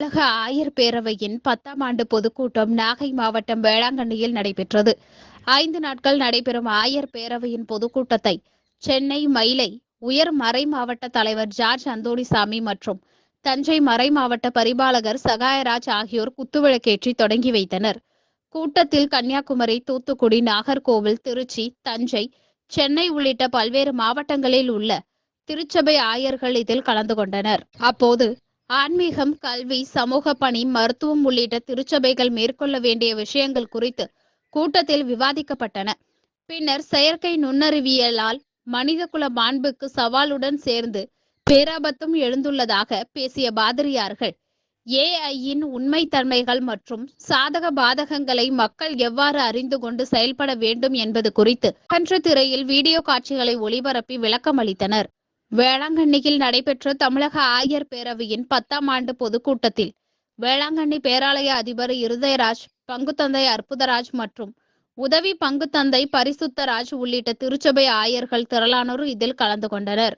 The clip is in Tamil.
தமிழக ஆயர் பேரவையின் பத்தாம் ஆண்டு பொதுக்கூட்டம் நாகை மாவட்டம் வேளாங்கண்ணியில் நடைபெற்றது. ஐந்து நாட்கள் நடைபெறும் ஆயர் பேரவையின் பொதுக்கூட்டத்தை சென்னை மயிலை உயர் மறை மாவட்ட தலைவர் ஜார்ஜ் அந்தோணிசாமி மற்றும் தஞ்சை மறை மாவட்ட பரிபாலகர் சகாயராஜ் ஆகியோர் குத்துவிளக்கேற்றி தொடங்கி வைத்தனர். கூட்டத்தில் கன்னியாகுமரி தூத்துக்குடி நாகர்கோவில் திருச்சி தஞ்சை சென்னை உள்ளிட்ட பல்வேறு மாவட்டங்களில் உள்ள திருச்சபை ஆயர்கள் இதில் கலந்து கொண்டனர். அப்போது ஆன்மீகம் கல்வி சமூக பணி மருத்துவம் உள்ளிட்ட திருச்சபைகள் மேற்கொள்ள வேண்டிய விஷயங்கள் குறித்து கூட்டத்தில் விவாதிக்கப்பட்டன. பின்னர் செயற்கை நுண்ணறிவியலால் மனிதகுல மாண்புக்கு சவாலுடன் சேர்ந்து பேராபத்தும் எழுந்துள்ளதாக பேசிய பாதிரியார்கள். ஏஐயின் உண்மைத்தன்மைகள் மற்றும் சாதக பாதகங்களை மக்கள் எவ்வாறு அறிந்து கொண்டு செயல்பட வேண்டும் என்பது குறித்து அகன்ற திரையில் வீடியோ காட்சிகளை ஒளிபரப்பி விளக்கம் அளித்தனர் வேளாங்கண்ணியில் நடைபெற்ற தமிழக ஆயர் பேரவையின் பத்தாம் ஆண்டு பொதுக்கூட்டத்தில் வேளாங்கண்ணி பேராலய அதிபர் இருதயராஜ் பங்குத்தந்தை அற்புதராஜ் மற்றும் உதவி பங்குத்தந்தை பரிசுத்தராஜ் உள்ளிட்ட திருச்சபை ஆயர்கள் திரளானோர் இதில் கலந்து கொண்டனர்.